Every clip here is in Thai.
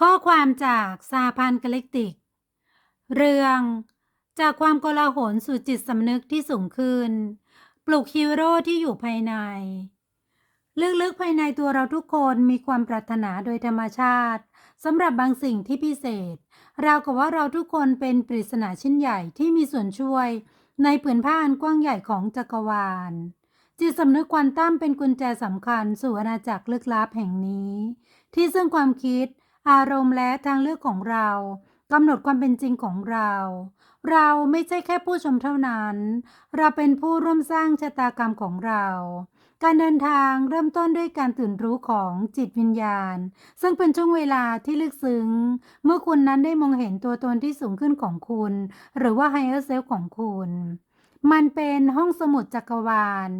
ข้อความจากซาพันกาแล็กติก เรื่องจากความโกลาหลสู่จิตสำนึกที่สูงขึ้น ปลุกฮีโร่ที่อยู่ภายใน ลึกๆภายในตัวเราทุกคนมีความปรารถนาโดยธรรมชาติสำหรับบางสิ่งที่พิเศษราวกับว่าเราทุกคนเป็นปริศนาชิ้นใหญ่ที่มีส่วนช่วย ในผืนผ้าอันกว้างใหญ่ของจักรวาล จิตสำนึกควอนตัมเป็นกุญแจสำคัญสู่อาณาจักรลึกลับแห่งนี้ ที่ซึ่งความคิด อารมณ์และทางเลือกของเรากำหนดความเป็นจริงของเรา เราไม่ใช่แค่ผู้ชมเท่านั้น เราเป็นผู้ร่วมสร้างชะตากรรมของเรา การเดินทางเริ่มต้นด้วยการตื่นรู้ของจิตวิญญาณ ซึ่งเป็นช่วงเวลาที่ลึกซึ้ง เมื่อคุณนั้นได้มองเห็นตัวตนที่สูงขึ้นของคุณ หรือว่า higher self ของคุณ มันเป็นห้องสมุดจักรวาล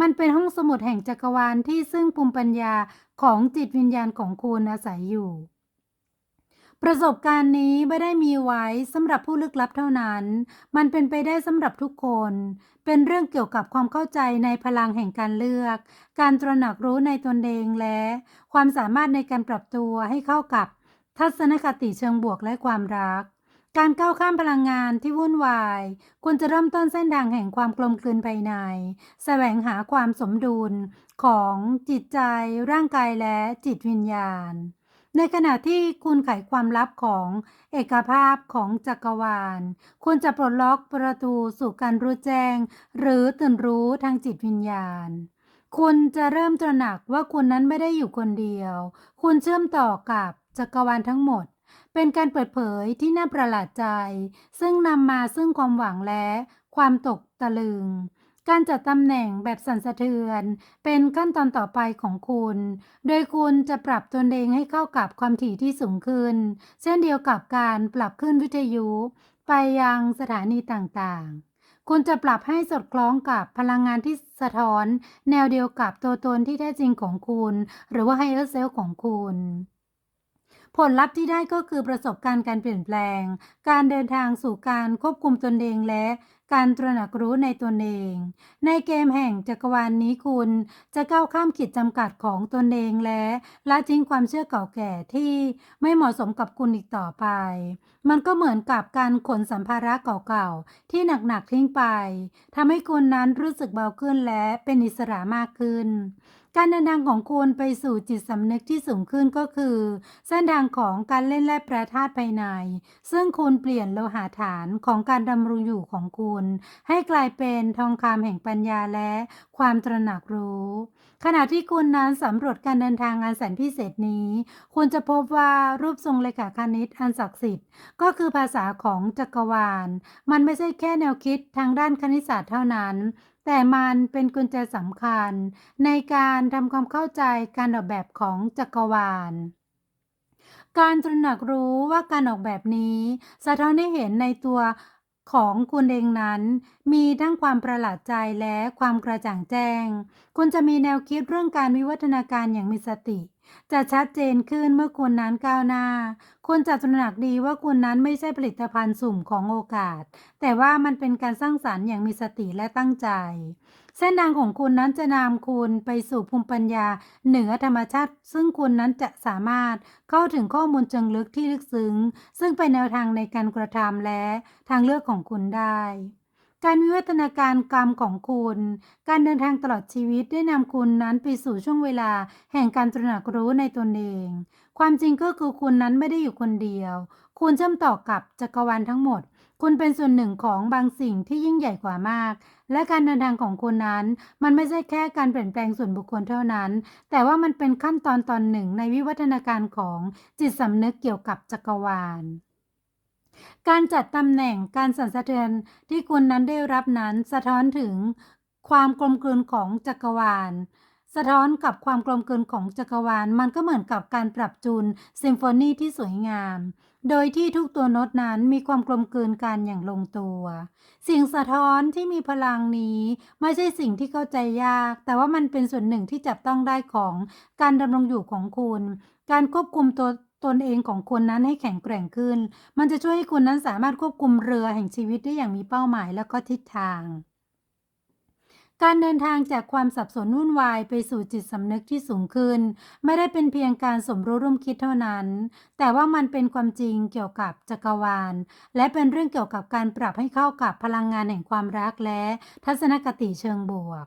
มันเป็นห้องสมุดแห่งจักรวาลที่ซึ่งภูมิปัญญาของจิตวิญญาณของคุณอาศัยอยู่ ประสบการณ์นี้ไม่ได้มีไว้สำหรับผู้ลึกลับเท่านั้น มันเป็นไปได้สำหรับทุกคน เป็นเรื่องเกี่ยวกับความเข้าใจในพลังแห่งการเลือก การตระหนักรู้ในตนเองและ ความสามารถในการปรับตัวให้เข้ากับ ทัศนคติเชิงบวกและความรัก การก้าวข้ามพลังงานที่วุ่นวาย ควรจะเริ่มต้นเส้นทางแห่งความกลมกลืนภายใน แสวงหาความสมดุลของจิตใจ ร่างกายและจิตวิญญาณ ในขณะที่คุณไขความลับของเอกภาพของจักรวาล คุณจะปลดล็อกประตูสู่การรู้แจ้ง หรือตื่นรู้ทางจิตวิญญาณ คุณจะเริ่มตระหนักว่าคุณนั้นไม่ได้อยู่คนเดียว คุณเชื่อมต่อกับจักรวาลทั้งหมด เป็นการเปิดเผยที่น่าประหลาดใจ ซึ่งนำมาซึ่งความหวังและความตกตะลึง การจัดตำแหน่งแบบสั่นสะเทือน เป็นขั้นตอนต่อไปของคุณ โดยคุณจะปรับตนเองให้เข้ากับความถี่ที่สูงขึ้น เช่นเดียวกับการปรับขึ้นวิทยุ ไปยังสถานีต่างๆ คุณจะปรับให้สอดคล้องกับพลังงานที่สะท้อน แนวเดียวกับตัวตนที่แท้จริงของคุณ หรือว่า higher self ของคุณผลลัพธ์ที่ได้ก็คือประสบการณ์การเปลี่ยนแปลง การเดินทางสู่การควบคุมตนเองและ การตระหนักรู้ในตนเอง ในเกมแห่งจักรวาลนนี้คุณจะก้าวข้ามขีดจำกัดของตนเองและละทิ้งความเชื่อเก่าแก่ที่ไม่เหมาะสมกับคุณอีกต่อไป มันก็เหมือนกับการขนสัมภาระเก่าๆ ที่หนักๆทิ้งไปทำให้คุณนั้นรู้สึกเบาขึ้นและเป็นอิสระมากขึ้นการเดินทางของคุณไปสู่จิตสำนึกที่สูงขึ้นก็คือ เส้นทางของการเล่นแร่แปรธาตุภายใน ซึ่งคุณเปลี่ยนโลหะฐานของการดำรงอยู่ของคุณให้กลายเป็นทองคำแห่งปัญญาและความตระหนักรู้ ขณะที่คุณนั้นสำรวจการเดินทางอันแสนพิเศษนี้ คุณจะพบว่ารูปทรงเลขาคณิตอันศักดิ์สิทธิ์ ก็คือภาษาของจักรวาล มันไม่ใช่แค่แนวคิดทางด้านคณิตศาสตร์เท่านั้นแต่มันเป็นกุญแจสำคัญ ในการทำความเข้าใจการออกแบบของจักรวาล การตระหนักรู้ว่าการออกแบบนี้ สะท้อนให้เห็นในตัว ของคุณเองนั้น มีทั้งความประหลาดใจและความกระจ่างแจ้ง คุณจะมีแนวคิดเรื่องการวิวัฒนาการอย่างมีสติ จะชัดเจนขึ้นเมื่อคุณนั้นก้าวหน้าคุณจะตระหนักดีว่าคุณนั้นไม่ใช่ผลิตภัณฑ์สุ่มของโอกาส แต่ว่ามันเป็นการสร้างสารรค์อย่างมีสติและตั้งใจ เส้นทางของคุณนั้นจะนำคุณไปสู่ภูมิปัญญาเหนือธรรมชาติ ซึ่งคุณนั้นจะสามารถเข้าถึงข้อมูลเชิงลึกที่ลึกซึ้ง ซึ่งเป็นแนวทางในการกระทำและทางเลือกของคุณได้ การวิวัฒนาการกรรมของคุณ การเดินทางตลอดชีวิตได้นำคุณนั้นไปสู่ช่วงเวลา แห่งการตระหนักรู้ในตนเอง ความจริงก็คือคุณนั้นไม่ได้อยู่คนเดียว คุณเชื่อมต่อกับจักรวาลทั้งหมด คุณเป็นส่วนหนึ่งของบางสิ่งที่ยิ่งใหญ่กว่ามาก และการเดินทางของคุณนั้น มันไม่ใช่แค่การเปลี่ยนแปลงส่วนบุคคลเท่านั้น แต่ว่ามันเป็นขั้นตอนตอนหนึ่งในวิวัฒนาการของจิตสำนึกเกี่ยวกับจักรวาล การจัดตำแหน่งการสั่นสะเทือนที่คุณนั้นได้รับนั้นสะท้อนถึงความกลมกลืนของจักรวาล สะท้อนกับความกลมกลืนของจักรวาล มันก็เหมือนกับการปรับจูนซิมโฟนีที่สวยงาม โดยที่ทุกตัวโน้ตนั้นมีความกลมกลืนกันอย่างลงตัว สิ่งสะท้อนที่มีพลังนี้ ไม่ใช่สิ่งที่เข้าใจยาก แต่ว่ามันเป็นส่วนหนึ่งที่จับต้องได้ของการดำรงอยู่ของคุณ การควบคุมตัว ตนเองของคุณนั้นให้แข็งแกร่งขึ้น มันจะช่วยให้คุณนั้นสามารถควบคุมเรือแห่งชีวิตได้อย่างมีเป้าหมายแล้วก็ทิศทาง การเดินทางจากความสับสนวุ่นวายไปสู่จิตสำนึกที่สูงขึ้น ไม่ได้เป็นเพียงการสมรู้ร่วมคิดเท่านั้น แต่ว่ามันเป็นความจริงเกี่ยวกับจักรวาล และเป็นเรื่องเกี่ยวกับการปรับให้เข้ากับพลังงานแห่งความรักและ ทัศนคติเชิงบวก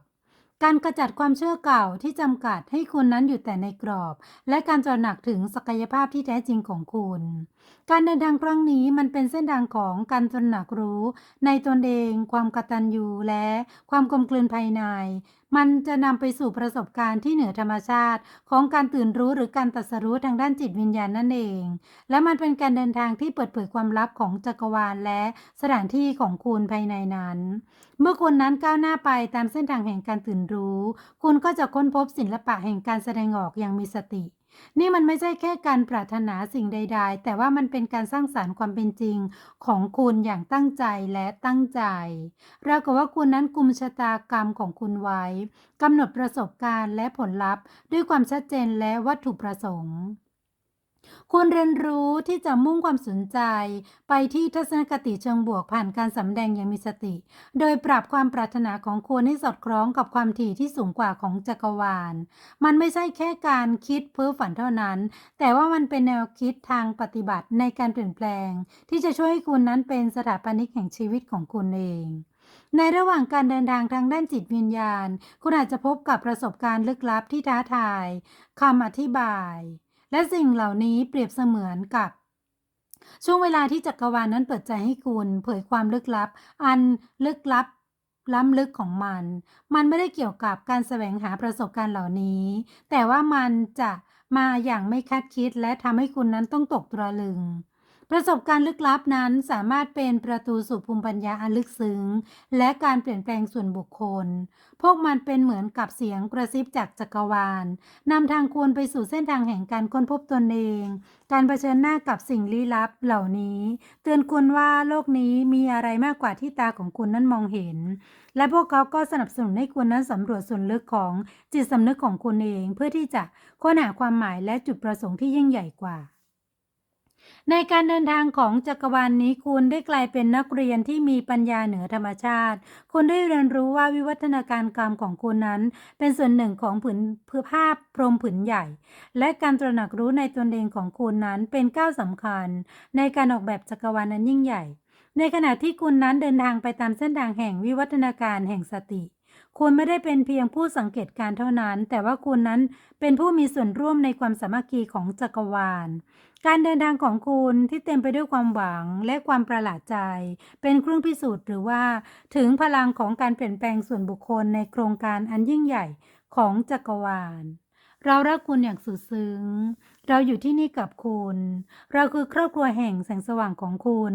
การกระจัดความเชื่อเก่าที่จำกัดให้คุณนั้นอยู่แต่ในกรอบ และการจรหนักถึงศักยภาพที่แท้จริงของคุณ การเดินทางครั้งนี้มันเป็นเส้นทางของการจรหนักรู้ ในตนเอง ความกตัญญูและความกลมกลืนภายใน มันจะนำไปสู่ประสบการณ์ที่เหนือธรรมชาติ ของการตื่นรู้หรือการตัสรู้ทางด้านจิตวิญญาณนั่นเอง และมันเป็นการเดินทางที่เปิดเผยความลับของจักรวาลและสถานที่ของคุณภายในนั้น เมื่อคุณนั้นก้าวหน้าไปตามเส้นทางแห่งการตื่นรู้ คุณก็จะค้นพบศิลปะแห่งการแสดงออกอย่างมีสติ นี่มันไม่ใช่แค่การปรารถนาสิ่งใด ๆ แต่ว่ามันเป็นการสร้างสารรค์ความเป็นจริงของคุณอย่างตั้งใจและตั้งใจ เราวกับว่าคุณนั้นกุมชะตากรรมของคุณไว้กำหนดประสบการณ์และผลลัพธ์ ด้วยความชัดเจนและวัตถุประสงค์ คุณเรียนรู้ที่จะมุ่งความสนใจ ไปที่ทัศนคติเชิงบวกผ่านการสำแดงอย่างมีสติ โดยปรับความปรารถนาของคุณให้สอดคล้องกับความถี่ที่สูงกว่าของจักรวาล มันไม่ใช่แค่การคิดเพ้อฝันเท่านั้น แต่ว่ามันเป็นแนวคิดทางปฏิบัติในการเปลี่ยนแปลง ที่จะช่วยให้คุณนั้นเป็นสถาปนิกแห่งชีวิตของคุณเองในระหว่างการเดินทางทางด้านจิตวิญญาณ คุณอาจจะพบกับประสบการณ์ลึกลับที่ท้าทายคำอธิบาย และสิ่งเหล่านี้เปรียบเสมือนกับ ช่วงเวลาที่จักรวาลนั้นเปิดใจให้คุณ เผยความลึกลับ อันลึกลับล้ำลึกของมัน มันไม่ได้เกี่ยวกับการแสวงหาประสบการณ์เหล่านี้ แต่ว่ามันจะมาอย่างไม่คาดคิดและทำให้คุณนั้นต้องตกตะลึง ประสบการณ์ลึกลับนั้นสามารถเป็นประตูสู่ภูมิปัญญาอันลึกซึ้ง และการเปลี่ยนแปลงส่วนบุคคล พวกมันเป็นเหมือนกับเสียงกระซิบจากจักรวาลนำทางคุณไปสู่เส้นทางแห่งการค้นพบตนเอง การเผชิญหน้ากับสิ่งลี้ลับเหล่านี้ เตือนคุณว่าโลกนี้มีอะไรมากกว่าที่ตาของคุณนั้นมองเห็น และพวกเขาก็สนับสนุนให้คุณนั้นสำรวจส่วนลึกของจิตสำนึกของคุณเอง เพื่อที่จะค้นหาความหมายและจุดประสงค์ที่ยิ่งใหญ่กว่า ในการเดินทางของจักรวาลนนี้คุณได้กลายเป็นนักเรียนที่มีปัญญาเหนือธรรมชาติ คุณได้เรียนรู้ว่าวิวัฒนาการกรรมของคุณนั้น เป็นส่วนหนึ่งของผืนผืนภาพพรมผืนใหญ่ และการตระหนักรู้ในตนเองของคุณนั้นเป็นก้าวสำคัญ ในการออกแบบจักรวาลนั้นยิ่งใหญ่ ในขณะที่คุณนั้นเดินทางไปตามเส้นทางแห่งวิวัฒนาการแห่งสติ คุณไม่ได้เป็นเพียงผู้สังเกตการเท่านั้น แต่ว่าคุณนั้นเป็นผู้มีส่วนร่วมในความสามัคคีของจักรวาล การเดินทางของคุณที่เต็มไปด้วยความหวังและความประหลาดใจ เป็นเครื่องพิสูจน์หรือว่าถึงพลังของการเปลี่ยนแปลงส่วนบุคคลในโครงการอันยิ่งใหญ่ของจักรวาล เรารักคุณอย่างสุดซึ้ง เราอยู่ที่นี่กับคุณ เราคือครอบครัวแห่งแสงสว่างของคุณ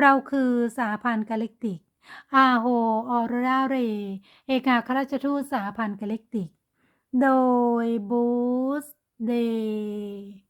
เราคือสหพันธ์กาแล็กติก อาโฮออราเร เอกอัครราชทูตสหพันธ์กาแล็กติก โดยบูสเดย์